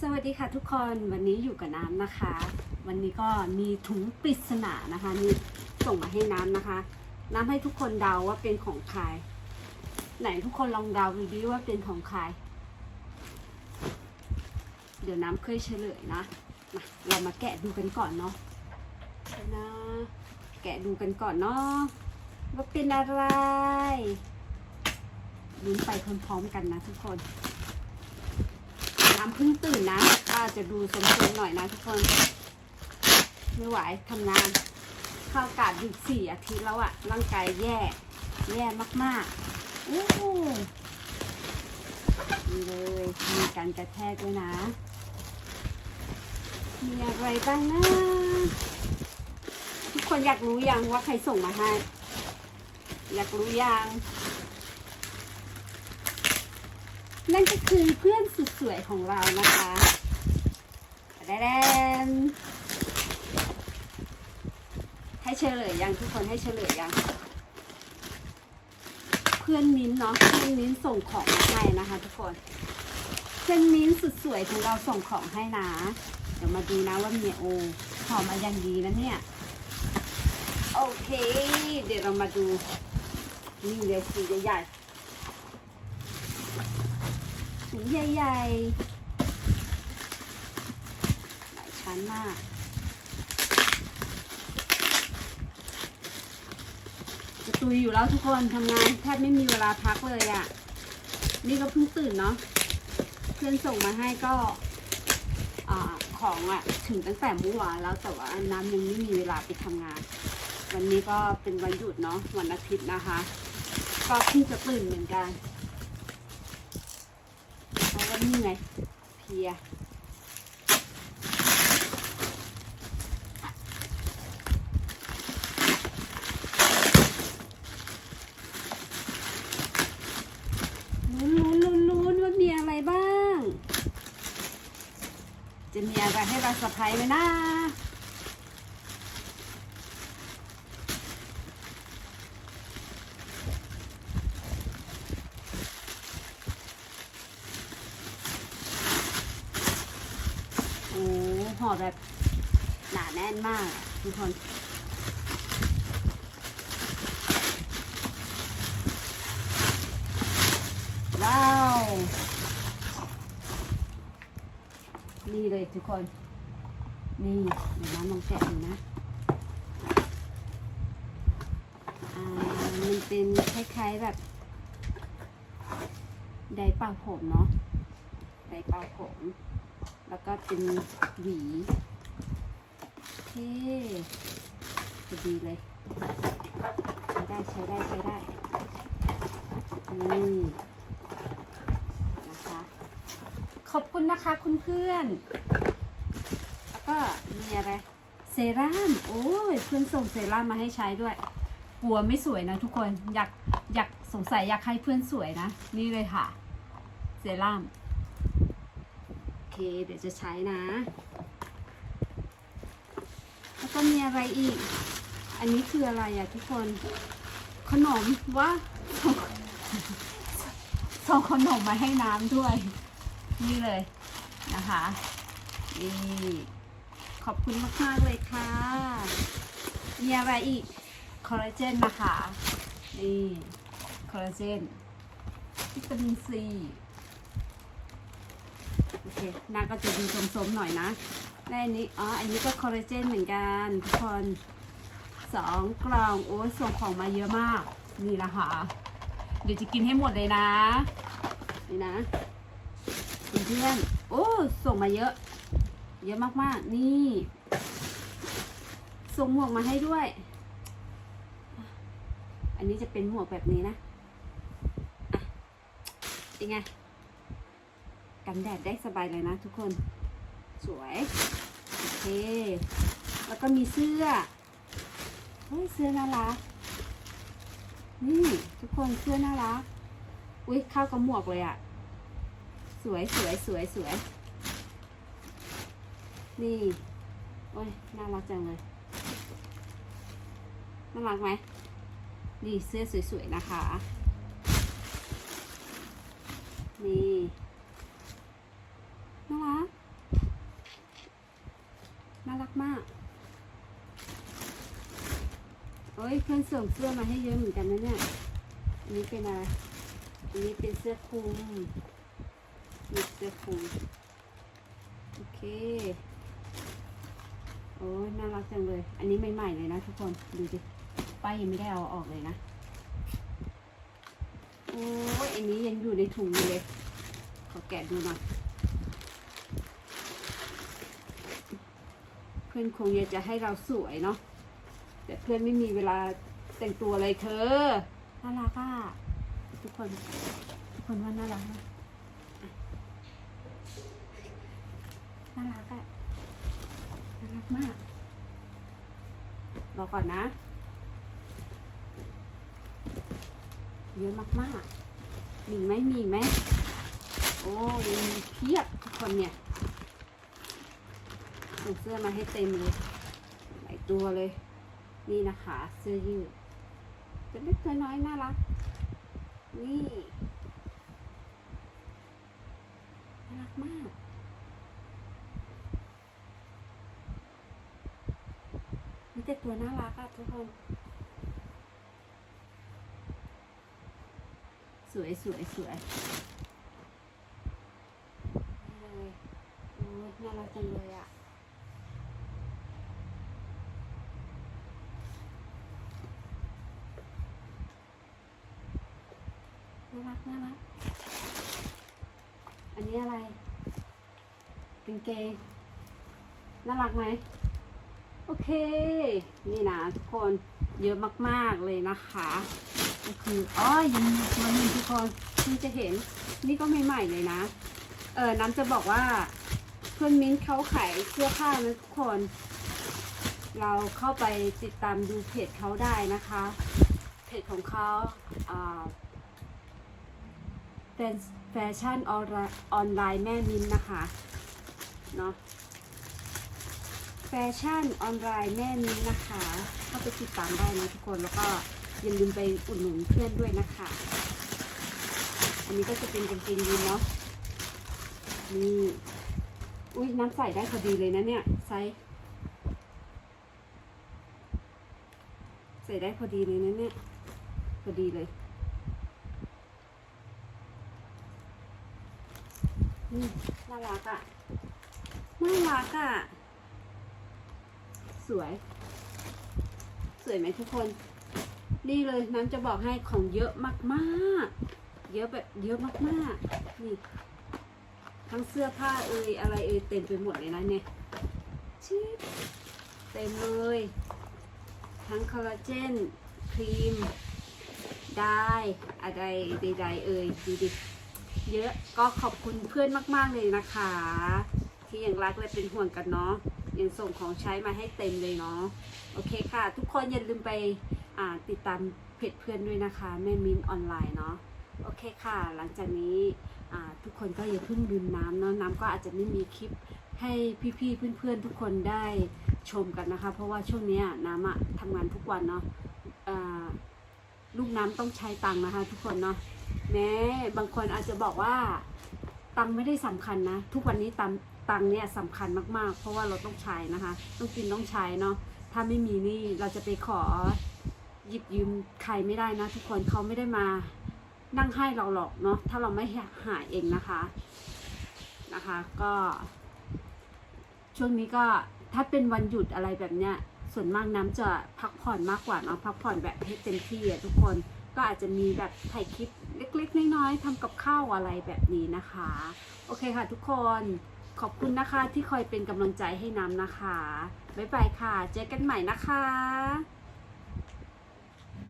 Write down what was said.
สวัสดีค่ะทุกคนวันนี้อยู่กับน้ำนะคะ วันนี้ก็มีถุงปริศนานะคะนี่ส่งมาให้น้ำนะคะ น้ำให้ทุกคนเดาว่าเป็นของใครไหนทุกคนลองเดาดูดิว่าเป็นของใครเดี๋ยวน้ำเคยเฉลยนะมาเรามาแกะดูกันก่อนเนาะนะแกะดูกันก่อนเนาะว่าเป็นอะไรลุ้นไปพร้อมๆกันนะทุกคน้ำเพิ่งตื่นนะก็จะดูสมๆหน่อยนะทุกคน ไม่ไหวทำงาน เข้าอากาศดึกสี่อาทิตย์แล้วอะร่างกายแย่ แย่มากๆอู้หูนี่เลยมีการกระแทกด้วยนะ มีอะไรบ้างนะ ทุกคนอยากรู้ยังว่าใครส่งมาให้ อยากรู้ยัง นั่นก็คือเพื่อนสุดสวยของเรานะคะแดนให้เฉลยยังทุกคนให้เฉลยยัง เพื่อนมิ้นเนาะเพื่อนมิ้นส่งของมาให้นะคะทุกคนเพื่อนมิ้นสุดสวยของเราส่งของให้นะ เดี๋ยวมาดูนะว่าเมียโอหอมมาอย่างดีนะเนี่ยโอเค เดี๋ยวเรามาดูนี่เลยสีใหญ่ๆ ถุงใหญ่ๆ หลายชั้นมาก จะตุยอยู่แล้วทุกคนทำงานแทบไม่มีเวลาพักเลยอะ่ะ นี่ก็เพิ่งตื่นเนาะ เพื่อนส่งมาให้ก็ของอะ่ะถึงตั้งแต่เมื่อวานแล้วแต่ว่าน้ำยังไม่มีเวลาไปทำงาน วันนี้ก็เป็นวันหยุดเนาะวันอาทิตย์นะคะ ก็เพิ่งจะตื่นเหมือนกัน นี่ไง เพีย ลุ้นลุ้นลุ้นลุ้นว่ามีอะไรบ้าง จะมีอะไรให้เราสะพายไหมนะ โอ้ห่อ แบบหนาแน่นมากทุกคนว้าว นี่เลยทุกคน นี่เดี๋ยวน้ำลองแกะดูนะอ่ามันเป็นคล้ายๆแบบไดเป่าผมเนาะไดเป่าผม แล้วก็เป็นหวีโอเคจะดีเลยใช้ได้ใช้ได้ใช้ได้นี่นะคะ ขอบคุณนะคะคุณเพื่อนแล้วก็มีอะไรเซรั่มโอ้ยเพื่อนส่งเซรั่มมาให้ใช้ด้วยกลัวไม่สวยนะทุกคนอยากอยากสงสัยอยากให้เพื่อนสวยนะ นี่เลยค่ะ เซรั่ม เค เดี๋ยวจะใช้นะ แล้วก็มีอะไรอีก อันนี้คืออะไรอะทุกคน ขนมว่าส่งส่ขนมมาให้น้ำด้วย นี่เลยนะคะนี่ขอบคุณมากๆเลยค่ะ มีอะไรอีก คอลลาเจนนะคะ นี่ คอลลาเจนวิตามินซี เคหน้าก็จะดูสมๆหน่อยนะและอันนี้อ๋ออันนี้ก็คอลลาเจนเหมือนกันทุกคนสองกล่องโอ้ยส่งของมาเยอะมากนี่นะค่ะเดี๋ยวจะกินให้หมดเลยนะนี่นะเพื่อนๆโอ้ส่งมาเยอะ เยอะมากๆ นี่ส่งหมวกมาให้ด้วย อันนี้จะเป็นหมวกแบบนี้นะ อะเป็นไง กันแดดได้สบายเลยนะทุกคน สวย โอเค แล้วก็มีเสื้อ เฮ้ย เสื้อน่ารัก นี่ทุกคนเสื้อน่ารัก อุ้ยเข้ากับหมวกเลยอะสวยสวยสวยสวย นี่ โอ้ย น่ารักจังเลย น่ารักไหมนี่เสื้อสวยๆนะคะ นี่ น่ารัการัก มากโอ้ยเพื่อนส่งเสื้อมาให้เยอะเหมือนกันนะเนี่ยอันนี้เป็นอะไรอันนี้เป็นเสื้อคลุมนี่เสื้อคลุมโอเคโอ้ยน่ารักจังเลย อันนี้ใหม่ๆเลยนะทุกคนดูดิป้ายยังไม่ได้เอาออกเลยนะโอ้ยอันนี้ยังอยู่ในถุงเลยขอแกะดูหน่อย พื่อนคงอยากจะให้เราสวยเนาะแต่เพื่อนไม่มีเวลาแต่งตัวเลยเธอน่ารักอะทุกคน ทุกคนว่าน่ารักไหมอะน่ารักอะน่ารักมากรอก่อนนะเยอะมากๆมีไหมมีไหมโอ้ยังมีเพียบทุกคนเนี่ย ส่งเสื้อมาให้เต็มเลยหลายตัวเลย นี่นะคะ เสื้อยืดเป็นเล็กตัวน้อยน่ารัก นี่น่ารักมากมีแต่ตัวน่ารักอะทุกคนสวยสวยสวยนี่เลยโอ้ยน่ารักจังเลยอะ น่ารักอันนี้อะไรกางเกงน่ารักไหมโอเค นี่นะทุกคนเยอะมากๆเลยนะคะก็คืออ๋อยังมีตัวนึงทุกคนที่จะเห็น นี่ก็ใหม่ๆเลยนะ เออน้ำจะบอกว่าเพื่อนมิ้นท์เขาขายเสื้อผ้านะทุกคน เราเข้าไปติดตามดูเพจเขาได้นะคะ เพจของเขาอ่า แฟชั่นออนไลน์แม่มิ้นนะคะเนาะแฟชั่นออนไลน์แม่มิ้นนะคะเข้าไปติดตามได้นะทุกคนแล้วก็อย่าลืมไปอุดหนุนเพื่อนด้วยนะคะ อันนี้ก็จะเป็นกางเกงยีนเนาะนี่อุ้ยน้ำใส่ได้พอดีเลยนะเนี่ยไซส์ใส่ได้พอดีเลยนะเนี่ยพอดีเลย น่ารักอะ่ะ น่ารักอะ่ะ สวย สวยไหมทุกคน นี่เลยน้ำจะบอกให้ของเยอะมากๆ เยอะแบบเยอะมากๆ นี่ ทั้งเสื้อผ้าเอ่ยอะไรเอ่ยเต็มไปหมดเลยนะเนี่ยชิบเต็มเลย ทั้งคอลลาเจน ครีม ได้อะไรใดๆเอ่ยดูดิ เยอะก็ขอบคุณเพื่อนมาก ๆ เลยนะคะ ที่ยังรักและเป็นห่วงกันเนาะยังส่งของใช้มาให้เต็มเลยเนาะโอเคค่ะ ทุกคนอย่าลืมไปอ่าติดตามเพจเพื่อนด้วยนะคะแม่มิ้นออนไลน์เนาะโอเคค่ะ หลังจากนี้ทุกคนก็อย่าเพิ่งดื่มน้ำเนาะน้ำก็อาจจะไม่มีคลิปให้พี่ๆเพื่อนๆทุกคนได้ชมกันนะคะ เพราะว่าช่วงนี้น้ำอะทำงานทุกวันเนาะ ลูกน้ำต้องใช้ตังค์นะคะ ทุกคนเนาะแม้บางคนอาจจะบอกว่าตังค์ไม่ได้สำคัญนะ ทุกวันนี้ตังตังค์เนี่ยสำคัญมากๆ เพราะว่าเราต้องใช้นะคะ ต้องกินต้องใช้เนาะถ้าไม่มีนี่เราจะไปขอหยิบยืมใครไม่ได้นะ ทุกคนเขาไม่ได้มานั่งให้เราหรอกเนาะถ้าเราไม่หาเองนะคะนะคะ ก็ ช่วงนี้ก็ถ้าเป็นวันหยุดอะไรแบบเนี้ย ส่วนมากน้ำจะพักผ่อนมากกว่าเนาะพักผ่อนแบบให้เต็มที่อะทุกคนก็อาจจะมีแบบถ่ายคลิปเล็กๆ น้อยๆทำกับข้าวอะไรแบบนี้นะคะ โอเคค่ะทุกคนขอบคุณนะคะที่คอยเป็นกำลังใจให้น้ำนะคะ บ๊ายบายค่ะ เจอกันใหม่นะคะ